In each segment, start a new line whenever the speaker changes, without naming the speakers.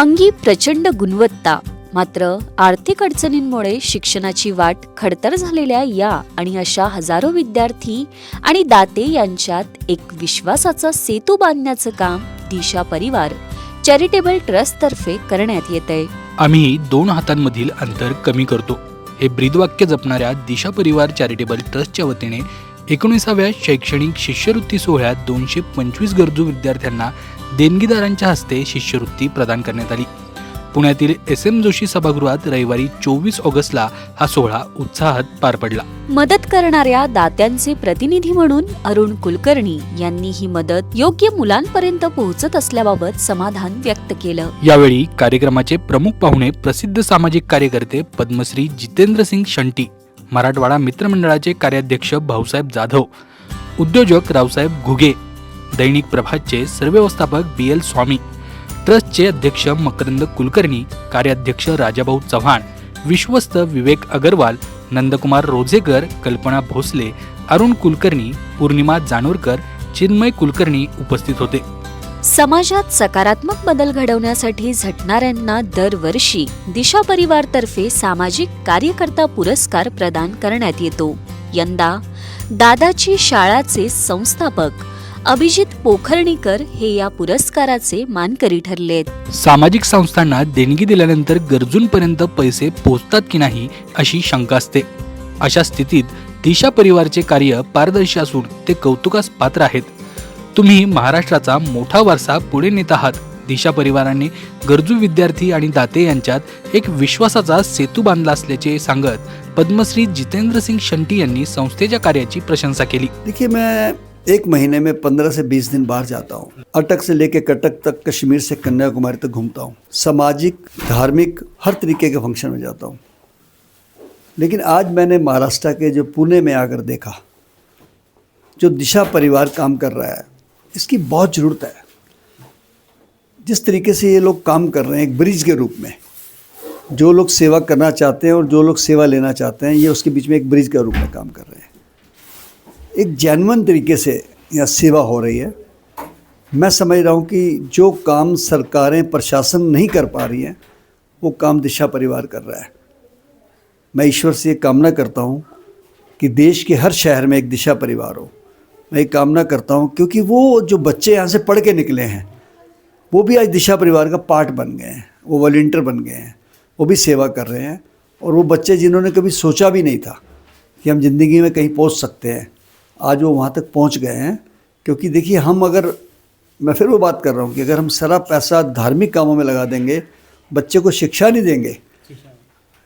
अंगी प्रचंड गुणवत्ता मात्र आर्थिक अडचणींमुळे शिक्षणाची वाट खडतर झालेल्या या आणि अशा हजारो विद्यार्थी आणि दाते यांच्यात एक विश्वासाचा सेतू बांधण्याचं काम दिशा परिवार चॅरिटेबल ट्रस्टतर्फे करण्यात येत आहे
आम्ही दोन हातांमधील अंतर कमी करतो. हे ब्रीदवाक्य जपणाऱ्या दिशा परिवार चॅरिटेबल ट्रस्टच्या वतीने एकोणीसाव्या शैक्षणिक शिष्यवृत्ती सोहळ्यात दोनशे पंचवीस गरजू विद्यार्थ्यांना देणगीदारांच्या हस्ते शिष्यवृत्ती प्रदान करण्यात आली. पुण्यातील एस एम जोशी सभागृहात रविवारी चोवीस ऑगस्टला हा सोहळा उत्साहात पार पडला.
मदत करणाऱ्या दात्यांचे प्रतिनिधी म्हणून अरुण कुलकर्णी यांनी ही मदत योग्य मुलांपर्यंत पोहोचत असल्याबाबत समाधान व्यक्त केलं.
यावेळी कार्यक्रमाचे प्रमुख पाहुणे प्रसिद्ध सामाजिक कार्यकर्ते पद्मश्री जितेंद्र सिंग शंटी मराठवाडा मित्रमंडळाचे कार्याध्यक्ष भाऊसाहेब जाधव उद्योजक रावसाहेब घुगे दैनिक प्रभातचे सरव्यवस्थापक बी एल स्वामी ट्रस्टचे अध्यक्ष मकरंद कुलकर्णी कार्याध्यक्ष राजाभाऊ चव्हाण विश्वस्त विवेक अगरवाल नंदकुमार रोझेकर कल्पना भोसले अरुण कुलकर्णी पौर्णिमा जानोरकर चिन्मय कुलकर्णी उपस्थित होते.
समाजात सकारात्मक बदल घडवण्यासाठी झटणाऱ्यांना दरवर्षी दिशा परिवारतर्फे सामाजिक कार्यकर्ता पुरस्कार प्रदान करण्यात येतो. यंदा दादाची शाळाचे संस्थापक अभिजित पोखर्णीकर हे या पुरस्काराचे मानकरी ठरलेत.
सामाजिक संस्थांना देणगी दिल्यानंतर गरजूंपर्यंत पैसे पोहोचतात की नाही अशी शंका असते. अशा स्थितीत दिशा परिवारचे कार्य पारदर्शी असून ते कौतुकास पात्र आहेत. तुम्ही महाराष्ट्राचा मोठा वारसा पुढे नेत आहात. दिशा परिवाराने गरजू विद्यार्थी आणि दाते यांच्यात एक विश्वासाचा सेतू बांधला असल्याचे सांगत पद्मश्री जितेंद्र सिंग शंटी यांनी संस्थेच्या कार्याची प्रशंसा केली.
देखिए मैं एक महीने में पंद्रह से बीस दिन बाहर जाता हूँ। अटक से लेके कटक तक कश्मीर से कन्याकुमारी तक घूमता हूँ। सामाजिक, धार्मिक, हर तरीके के फ़ंक्शन में जाता हूँ। लेकिन आज मैंने महाराष्ट्र के जो पुणे में आकर देखा, जो दिशा परिवार काम कर रहा है, इसकी बहुत ज़रूरत है। जिस तरीके से ये लोग काम कर रहे हैं, एक ब्रिज के रूप में, जो लोग सेवा करना चाहते हैं और जो लोग सेवा लेना चाहते हैं, ये उसके बीच में एक ब्रिज के रूप में काम कर रहे हैं। एक जैनवन तरीके से यहाँ सेवा हो रही है। मैं समझ रहा हूँ कि जो काम सरकारें प्रशासन नहीं कर पा रही हैं, वो काम दिशा परिवार कर रहा है। मैं ईश्वर से ये कामना करता हूँ कि देश के हर शहर में एक दिशा परिवार हो। मैं ये कामना करता हूँ क्योंकि वो जो बच्चे यहाँ से पढ़ के निकले हैं, वो भी आज दिशा परिवार का पार्ट बन गए हैं, वो वॉल्टियर बन गए हैं, वो भी सेवा कर रहे हैं और वो बच्चे जिन्होंने कभी सोचा भी नहीं था कि हम ज़िंदगी में कहीं पहुँच सकते हैं आज वो वहाँ तक पहुँच गए हैं, क्योंकि देखिए हम अगर, मैं फिर वो बात कर रहा हूँ कि अगर हम सारा पैसा धार्मिक कामों में लगा देंगे, बच्चे को शिक्षा नहीं देंगे,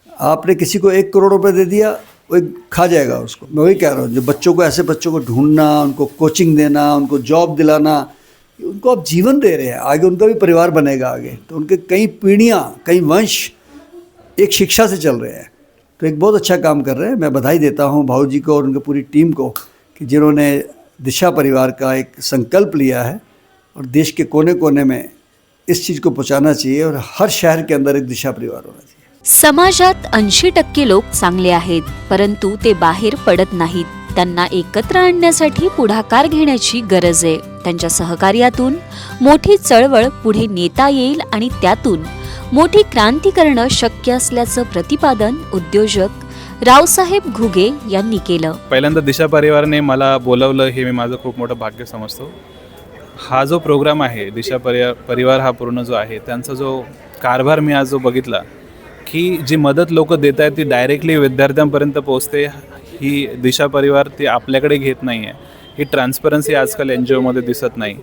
आपने किसी को एक करोड़ रुपए दे दिया, वो खा जाएगा उसको। मैं वही कह रहा हूँ, जो बच्चों को, ऐसे बच्चों को ढूंढना, उनको कोचिंग देना, उनको जॉब दिलाना, उनको आप जीवन दे रहे हैं, आगे उनका भी परिवार बनेगा आगे। तो उनके कई पीढ़ियाँ, कई वंश एक शिक्षा से चल रहे हैं। तो एक बहुत अच्छा काम कर रहे हैं, मैं बधाई देता हूँ भाऊ जी को और उनकी पूरी टीम को। कि जिन्होंने दिशा परिवार का एक संकल्प लिया है और देश के कोने कोने में इस चीज़ को पहुँचाना चाहिए और हर शहर के अंदर एक दिशा परिवार होना चाहिए।
समाजात ऐंशी टक्के लोक चांगले आहेत परंतु ते बाहेर पडत नाहीत. त्यांना एकत्र आणण्यासाठी पुढाकार घेण्याची गरज आहे. त्यांच्या सहकार्यातून मोठी चळवळ पुढे नेता येईल आणि त्यातून मोठी क्रांती करणं शक्य असल्याचं प्रतिपादन उद्योजक रावसाहेब घुगे यांनी केलं.
पहिल्यांदा दिशा परिवारने मला बोलवलं हे मी माझं खूप मोठं भाग्य समजतो. हा जो प्रोग्राम आहे दिशा परिवार परिवार हा पूर्ण जो आहे त्यांचा जो कारभार मी आज जो बघितला की जी मदत लोक देत आहेत ती डायरेक्टली विद्यार्थ्यांपर्यंत पोहोचते ही दिशा परिवार ती आपल्याकडे घेत नाही आहे ही ट्रान्सपरन्सी आजकाल एन जी ओमध्ये दिसत नाही.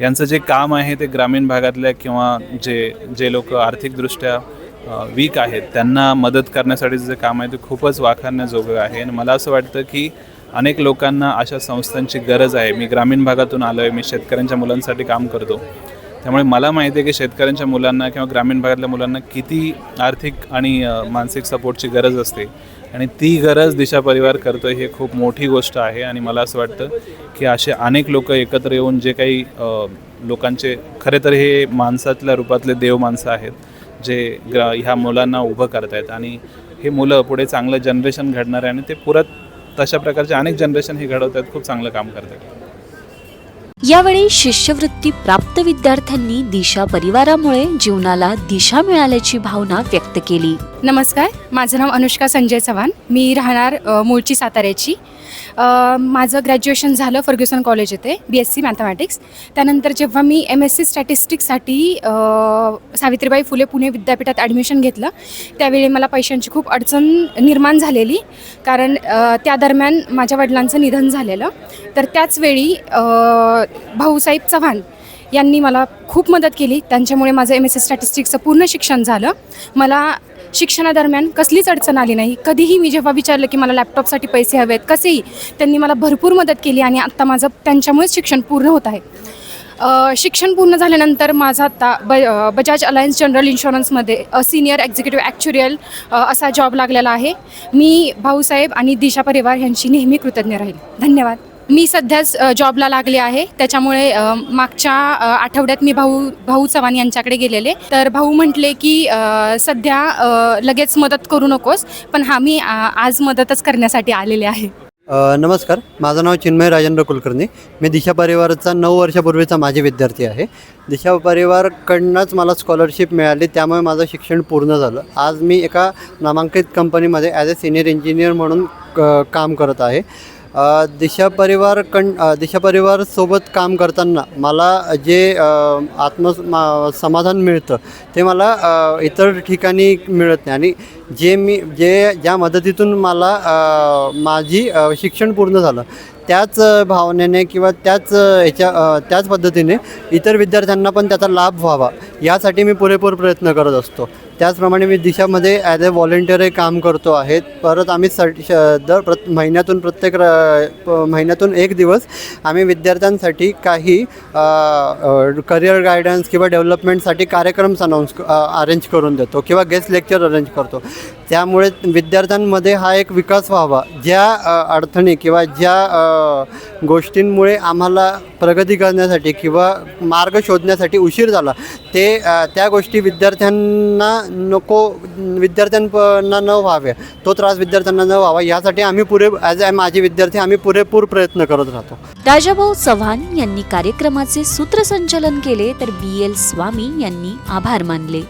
यांचं जे काम आहे ते ग्रामीण भागातल्या किंवा जे जे लोक आर्थिकदृष्ट्या वीक आहेत. त्यांना मदत करण्यासाठी जे काम आहे ते खूपच वाखाणण्याजोगं आहे. आणि मला असं वाटतं की अनेक लोकांना अशा संस्थांची गरज आहे. मी ग्रामीण भागातून आलो आहे मी शेतकऱ्यांच्या मुलांसाठी काम करतो. त्यामुळे मला माहिती आहे की शेतकऱ्यांच्या मुलांना किंवा ग्रामीण भागातल्या मुलांना किती आर्थिक आणि मानसिक सपोर्टची गरज असते. आणि ती गरज दिशा परिवार करतो हे खूप मोठी गोष्ट आहे. आणि मला असं वाटतं की असे अनेक लोक एकत्र येऊन जे काही लोकांचे खरे तर हे माणसातल्या रूपातले देव माणसं आहेत. जे ग्रा ह्या मुलांना उभं करतायत आणि हे मुलं पुढे चांगलं जनरेशन घडणार आहे आणि ते पुरत तशा प्रकारचे अनेक जनरेशन हे घडवत आहेत खूप चांगलं काम करत आहेत
यावेळी शिष्यवृत्ती प्राप्त विद्यार्थ्यांनी दिशा परिवारामुळे जीवनाला दिशा मिळाल्याची भावना व्यक्त केली.
नमस्कार माझं नाव अनुष्का संजय चव्हाण. मी राहणार मूळची साताऱ्याची. माझं ग्रॅज्युएशन झालं फर्ग्युसन कॉलेज येथे बी एस सी मॅथमॅटिक्स त्यानंतर जेव्हा मी एम एस सी स्टॅटिस्टिक्ससाठी सावित्रीबाई फुले पुणे विद्यापीठात ॲडमिशन घेतलं त्यावेळी मला पैशांची खूप अडचण निर्माण झालेली. कारण त्या दरम्यान माझ्या वडिलांचं निधन झालेलं. तर त्याचवेळी भाऊसाहेब चव्हाण यांनी मला खूप मदत केली. त्यांच्यामुळे माझं एम एस सी स्टॅटिस्टिक्सचं पूर्ण शिक्षण झालं. मला शिक्षणादरम्यान कसलीच अडचण आली नाही. कधीही मी जेव्हा विचारलं की मला लॅपटॉपसाठी पैसे हवेत कसेही त्यांनी मला भरपूर मदत केली आणि आत्ता माझं त्यांच्यामुळेच शिक्षण पूर्ण होत आहे. शिक्षण पूर्ण झाल्यानंतर माझा आता ब बजाज अलायन्स जनरल इन्शुरन्समध्ये सिनियर एक्झिक्युटिव्ह ॲक्च्युरियल असा जॉब लागलेला आहे. मी भाऊसाहेब आणि दिशा परिवार यांची नेहमी कृतज्ञ राहील. धन्यवाद. मी सध्याच जॉबला लागले आहे. त्याच्यामुळे मागच्या आठवड्यात मी भाऊ भाऊ चव्हाण यांच्याकडे गेलेले. तर भाऊ म्हटले की सध्या लगेच मदत करू नकोस पण हा मी आ, आज मदतच करण्यासाठी आलेले आहे.
नमस्कार. माझं नाव चिन्मय राजेंद्र कुलकर्णी. मी दिशा परिवारचा नऊ वर्षापूर्वीचा माझे विद्यार्थी आहे. दिशा परिवारकडनंच मला स्कॉलरशिप मिळाली त्यामुळे माझं शिक्षण पूर्ण झालं. आज मी एका नामांकित कंपनीमध्ये ॲज अ सिनियर इंजिनियर म्हणून क काम करत आहे. दिशा परिवार कं दिशा परिवारसोबत काम करताना मला जे आत्म समाधान मिळतं ते मला इतर ठिकाणी मिळत नाही. आणि जे मी जे ज्या मदतीतून मला माझी शिक्षण पूर्ण झालं त्याच भावनेने किंवा त्याच ह्याच्या त्याच पद्धतीने इतर विद्यार्थ्यांना पण त्याचा लाभ व्हावा यासाठी मी पुरेपूर प्रयत्न करत असतो. त्याचप्रमाणे मी दिशामध्ये ॲज अ व्हॉलेंटिअरही काम करतो आहे. परत आम्ही सर्ट श दर प्रत महिन्यातून प्रत्येक प- महिन्यातून एक दिवस आम्ही विद्यार्थ्यांसाठी काही करिअर गायडन्स किंवा डेव्हलपमेंटसाठी कार्यक्रम अनाऊन्स अरेंज करून देतो किंवा गेस्ट लेक्चर अरेंज करतो. त्यामुळे विद्यार्थ्यांमध्ये हा एक विकास व्हावा. ज्या अडथणी अडचणी किंवा ज्या गोष्टींमुळे आम्हाला प्रगती करण्यासाठी किंवा मार्ग शोधण्यासाठी उशीर झाला ते त्या गोष्टी विद्यार्थ्यांना नको विद्यार्थ्यांना न व्हाव्या तो त्रास विद्यार्थ्यांना न व्हावा यासाठी आम्ही पुरे ॲज अ माझे विद्यार्थी आम्ही पुरेपूर प्रयत्न करत राहतो.
राजाभाऊ चव्हाण यांनी कार्यक्रमाचे सूत्रसंचालन केले तर बी एल स्वामी यांनी आभार मानले.